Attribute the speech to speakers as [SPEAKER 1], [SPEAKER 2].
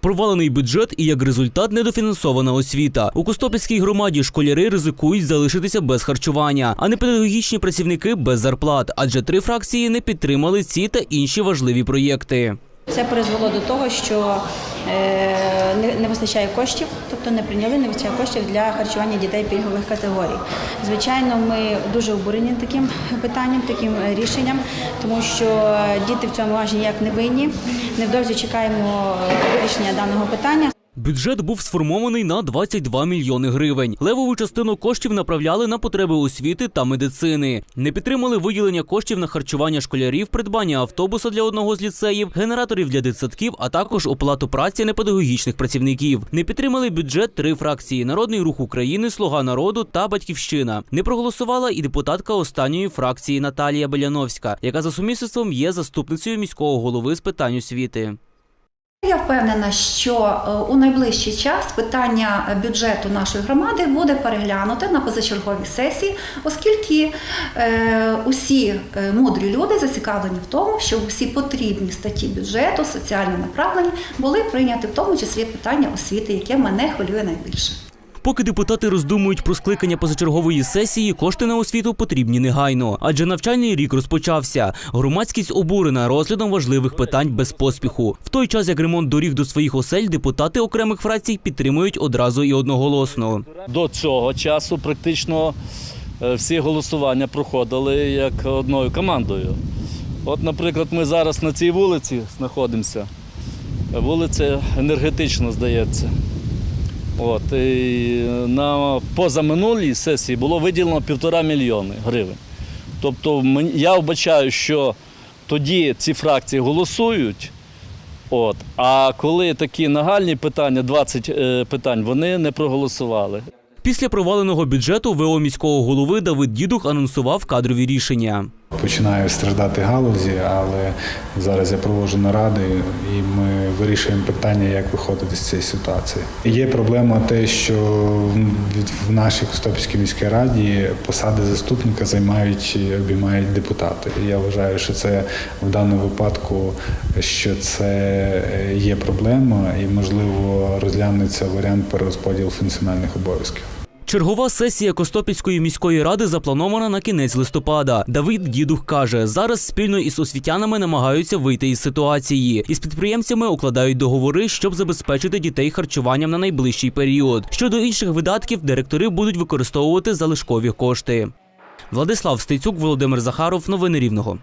[SPEAKER 1] Провалений бюджет і як результат недофінансована освіта. У Костопільській громаді школяри ризикують залишитися без харчування, а не педагогічні працівники без зарплат, адже три фракції не підтримали ці та інші важливі проєкти.
[SPEAKER 2] Це призвело до того, що е, не, вистачає коштів, тобто не прийняли, не вистачає коштів для харчування дітей пільгових категорій. Звичайно, ми дуже обурені таким питанням, таким рішенням, тому що діти в цьому аж ніяк не винні. Невдовзі чекаємо вирішення даного питання.
[SPEAKER 1] Бюджет був сформований на 22 мільйони гривень. Левову частину коштів направляли на потреби освіти та медицини. Не підтримали виділення коштів на харчування школярів, придбання автобуса для одного з ліцеїв, генераторів для дитсадків, а також оплату праці непедагогічних працівників. Не підтримали бюджет три фракції: Народний рух України, Слуга народу та Батьківщина. Не проголосувала і депутатка останньої фракції Наталія Беляновська, яка за сумісництвом є заступницею міського голови з питань освіти.
[SPEAKER 3] Я впевнена, що е, у найближчий час питання бюджету нашої громади буде переглянуте на позачерговій сесії, оскільки е, усі е, мудрі люди зацікавлені в тому, щоб усі потрібні статті бюджету, соціальні направлення були прийняті, в тому числі питання освіти, яке мене хвилює найбільше.
[SPEAKER 1] Поки депутати роздумують про скликання позачергової сесії, кошти на освіту потрібні негайно, адже навчальний рік розпочався. Громадськість обурена розглядом важливих питань без поспіху. В той час як ремонт доріг до своїх осель, депутати окремих фракцій підтримують одразу і одноголосно.
[SPEAKER 4] До цього часу практично е, всі голосування проходили як одною командою. От, наприклад, ми зараз на цій вулиці знаходимося. Вулиця енергетична, здається. От, і на позаминулій сесії було виділено півтора мільйони гривень. Тобто я вбачаю, що тоді ці фракції голосують, от, а коли такі нагальні питання, 20 е, питань, вони не проголосували.
[SPEAKER 1] Після проваленого бюджету ВО міського голови Давид Дідух анонсував кадрові рішення.
[SPEAKER 5] Починає страждати галузі, але зараз я проводжу наради і ми вирішуємо питання, як виходити з цієї ситуації. Є проблема те, що в- нашій Костопільській міській раді посади заступника займають обіймають депутати. Я вважаю, що це в даному випадку, що це є проблема, і можливо розглянеться варіант перерозподілу функціональних обов'язків.
[SPEAKER 1] Чергова сесія Костопільської міської ради запланована на кінець листопада. Давид Дідух каже, зараз спільно із освітянами намагаються вийти із ситуації. Із підприємцями укладають договори, щоб забезпечити дітей харчуванням на найближчий період. Щодо інших видатків, директори будуть використовувати залишкові кошти. Владислав Стецюк, Володимир Захаров. Новини Рівного.